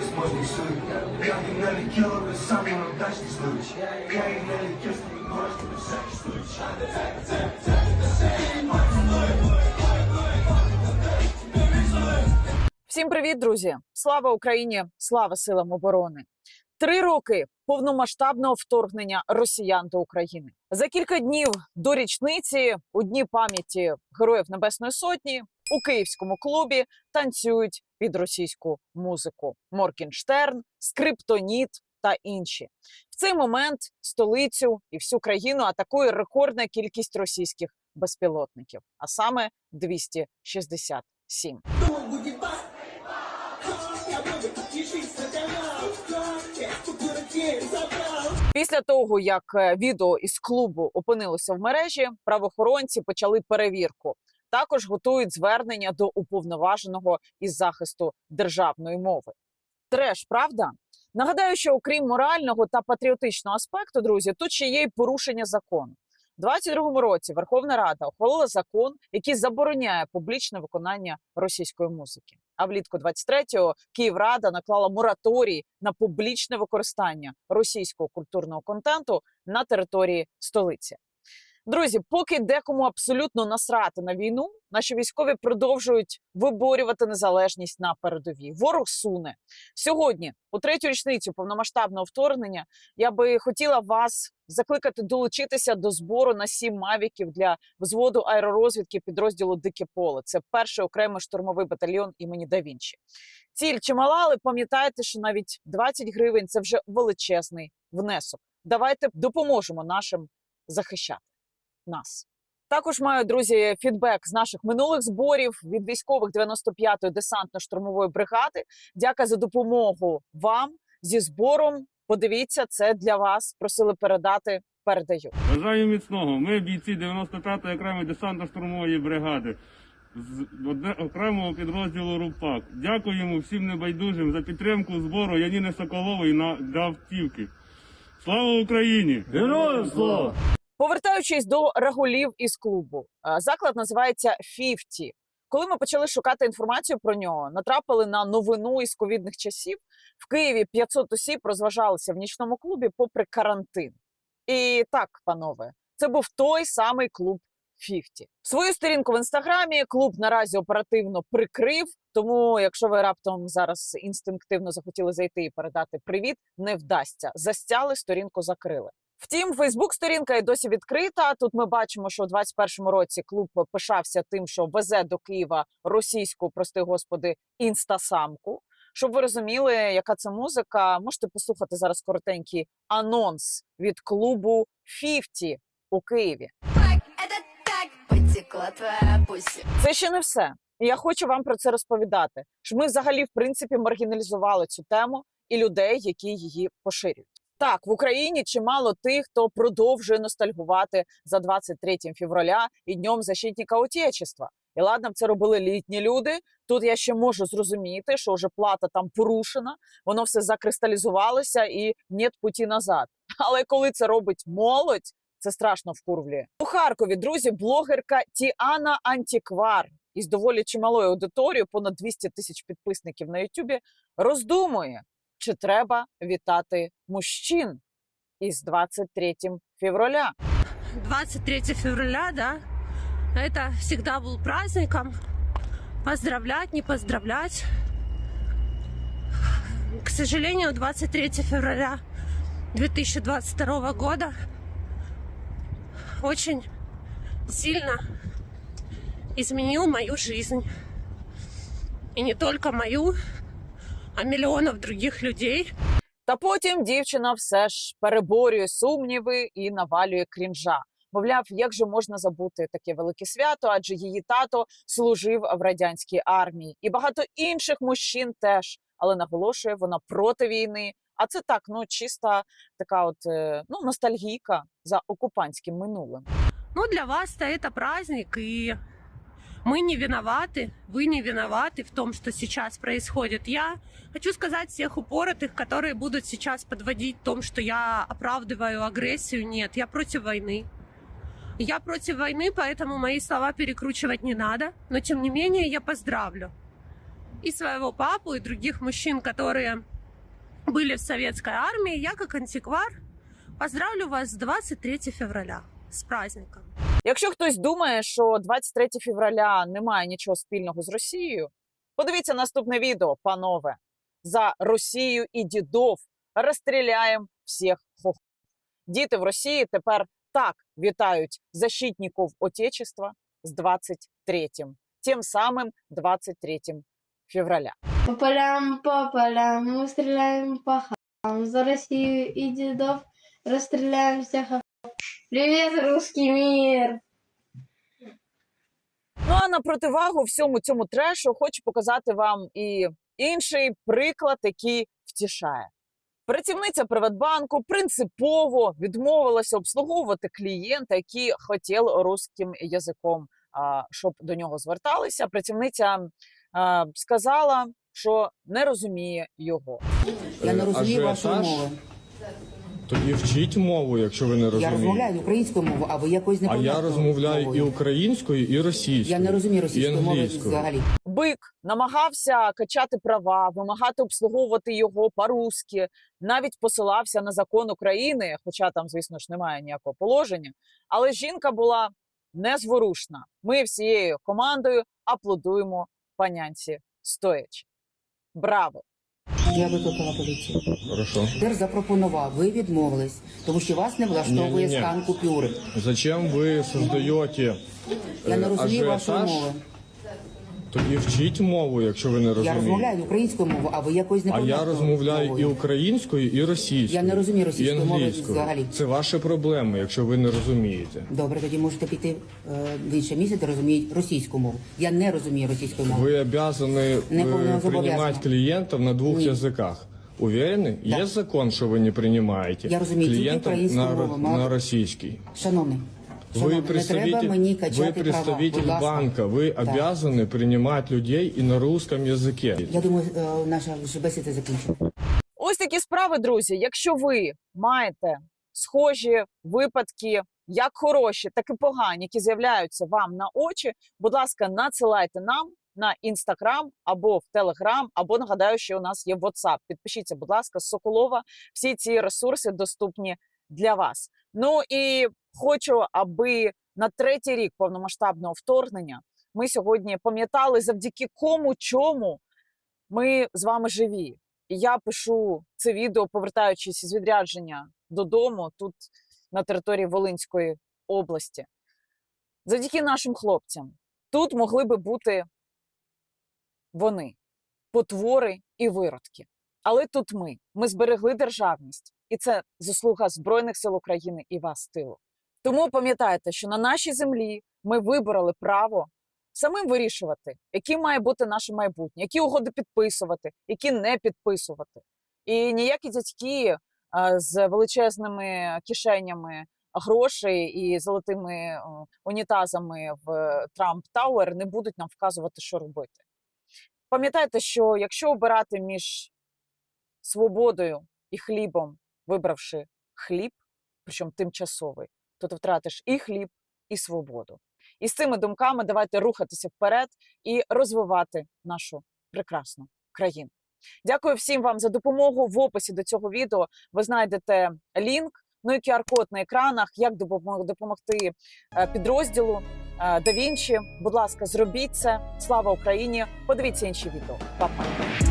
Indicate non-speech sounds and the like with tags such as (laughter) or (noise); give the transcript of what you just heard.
безбожний суд. Я не налетіла би самий удачний случай. Я не летів, з всякий случай. Всім привіт, друзі! Слава Україні! Слава силам оборони! Три роки повномасштабного вторгнення росіян до України. За кілька днів до річниці у дні пам'яті Героїв Небесної Сотні у київському клубі танцюють під російську музику Моркінштерн, Скриптоніт та інші. В цей момент столицю і всю країну атакує рекордна кількість російських безпілотників, а саме 267. Після того, як е, відео із клубу опинилося в мережі, правоохоронці почали перевірку. Також готують звернення до уповноваженого із захисту державної мови. Треш, правда? Нагадаю, що окрім морального та патріотичного аспекту, друзі, тут ще є й порушення закону. У 22-му році Верховна Рада ухвалила закон, який забороняє публічне виконання російської музики. А влітку 23-го Київрада наклала мораторій на публічне використання російського культурного контенту на території столиці. Друзі, поки декому абсолютно насрати на війну, наші військові продовжують виборювати незалежність на передовій. Ворог суне сьогодні, у третю річницю повномасштабного вторгнення, я би хотіла вас закликати долучитися до збору на сім мавіків для взводу аеророзвідки підрозділу Дике поле. Це перший окремий штурмовий батальйон імені Да Вінчі. Ціль чимала, але пам'ятайте, що навіть 20 гривень це вже величезний внесок. Давайте допоможемо нашим захищати нас. Також маю друзі фідбек з наших минулих зборів від військових 95-ї десантно-штурмової бригади. Дяка за допомогу вам зі збором. Подивіться, це для вас. Просили передати. Передаю. Бажаю міцного. Ми бійці 95-ї окремої десантно-штурмової бригади з одне- окремого підрозділу РУПАК. Дякуємо всім небайдужим за підтримку збору Яніни Соколової на для автівки. Слава Україні! Героям слава! Повертаючись до регулів із клубу, е, заклад називається «Фіфті». Коли ми почали шукати інформацію про нього, натрапили на новину із ковідних часів. В Києві 500 осіб розважалися в нічному клубі попри карантин. І так, панове, це був той самий клуб «Фіфті». Свою сторінку в інстаграмі клуб наразі оперативно прикрив. Тому, якщо ви раптом зараз інстинктивно захотіли зайти і передати привіт, не вдасться. Застяли, сторінку закрили. Втім, Фейсбук-сторінка і досі відкрита. Тут ми бачимо, що у 21-му році клуб пишався тим, що везе до Києва російську, прости господи, інстасамку. Щоб ви розуміли, яка це музика, можете послухати зараз коротенький анонс від клубу «Фіфті» у Києві. Це ще не все. І я хочу вам про це розповідати. Що ми взагалі, в принципі, маргіналізували цю тему і людей, які її поширюють. Так, в Україні чимало тих, хто продовжує ностальгувати за 23 февраля і днем защитника Отечества. І ладно, б це робили літні люди. Тут я ще можу зрозуміти, що вже плата там порушена, воно все закристалізувалося і нет путі назад. (laughs) Але коли це робить молодь, це страшно вкурвлює. У Харкові, друзі, блогерка Тіана Антіквар із доволі чималою аудиторією, понад 200 тисяч підписників на Ютубі, роздумує, чи треба вітати мужчин із 23 февраля. 23 февраля, да, это всегда был праздником. Поздравлять, не поздравлять. К сожалению, 23 февраля 2022 года очень сильно изменил мою жизнь. И не только мою, а миллионов других людей. Та потім дівчина все ж переборює сумніви і навалює крінжа. Мовляв, як же можна забути таке велике свято, адже її тато служив в радянській армії, і багато інших мужчин теж. Але наголошує, вона проти війни. А це так, ну чиста така, от е, ну ностальгійка за окупантським минулим. Ну, для вас-то это праздник, и мы не виноваты, вы не виноваты в том, что сейчас происходит. Я хочу сказать всех упоротых, которые будут сейчас подводить в том, что я оправдываю агрессию. Нет, я против войны. Я против войны, поэтому мои слова перекручивать не надо. Но, тем не менее, я поздравлю и своего папу, и других мужчин, которые были в советской армии, я как антиквар поздравлю вас с 23 февраля, с праздником. Якщо хтось думає, що 23 февраля немає нічого спільного з Росією, подивіться наступне відео, панове. За Росію і дідов розстріляємо всіх хохлів. Діти в Росії тепер так вітають защитників Отечества з 23-м, тим самим 23 февраля. По полям, по мы стреляем по хам. За Россию и дедов расстреляем всех охов. Привет, русский мир! Ну а на противагу всьому цьому трешу хочу показати вам і інший приклад, який втішає. Працівниця Приватбанку принципово відмовилася обслуговувати клієнта, який хотів русським язиком, щоб до нього зверталися. Працівниця сказала, що не розуміє його. Я не Е, розумію вашої ажіотаж? Тоді вчіть мову, якщо ви не розумієте. Я розмовляю українською мовою, а ви якось а я розмовляю і українською, і російською. Я не розумію російської мови взагалі. Бик намагався качати права, вимагати обслуговувати його по-русски, навіть посилався на закон України, хоча там, звісно ж, немає ніякого положення. Але жінка була незворушна. Ми всією командою аплодуємо панянці стоячи. Браво! Я викликала поліцію. Хорошо. Тепер запропонував, ви відмовились, тому що вас не влаштовує стан купюри. Зачем ви создаєте Я не е, розумію вашої ажіотаж? мови. Тоді вчіть мову, якщо ви не Я розумієте. розмовляю українською мовою, а ви якось а непонятною я розмовляю і мовою. українською, і російською. Я не розумію і російської мови англійською. взагалі. Це ваші проблеми, якщо ви не розумієте. Добре, тоді можете піти е, в інше місце, де розуміють російську мову. Я не розумію російської мови. Ви обязаны Не э, зобов'язана. принимать клиентов на двух Ні. языках. Уверены? Да. Есть закон, что вы не принимаете Я розумію, тільки клиентов українську на, мову, ро- мало- на российский. Шановний, шановний, Вы не треба представитель, мені вы качати права. представитель Будь ласка. банка, вы Так. обязаны принимать людей и на русском языке. Я думаю, е, наша вже бесіда закінчена. Ось такі справи, друзі. Якщо ви маєте схожі випадки, як хороші, так і погані, які з'являються вам на очі, будь ласка, надсилайте нам на інстаграм або в телеграм, або нагадаю, що у нас є WhatsApp. Підпишіться, будь ласка, з Соколова. Всі ці ресурси доступні для вас. Ну і хочу, аби на третій рік повномасштабного вторгнення ми сьогодні пам'ятали завдяки кому чому ми з вами живі. І я пишу це відео, повертаючись із відрядження додому, тут на території Волинської області. Завдяки нашим хлопцям тут могли би бути вони, потвори і виродки. Але тут ми. Ми зберегли державність, і це заслуга Збройних сил України і вас тилу. Тому пам'ятайте, що на нашій землі ми вибороли право самим вирішувати, яким має бути наше майбутнє, які угоди підписувати, які не підписувати. І ніякі дядьки з величезними кишенями грошей і золотими унітазами в Трамп Тауер не будуть нам вказувати, що робити. Пам'ятайте, що якщо обирати між свободою і хлібом, вибравши хліб, причому тимчасовий, то ти втратиш і хліб, і свободу. І з цими думками давайте рухатися вперед і розвивати нашу прекрасну країну. Дякую всім вам за допомогу. В описі до цього відео ви знайдете лінк, ну і QR-код на екранах, як допомог- допомогти е, підрозділу е, Да Вінчі. Будь ласка, зробіть це. Слава Україні! Подивіться інші відео. Па-па!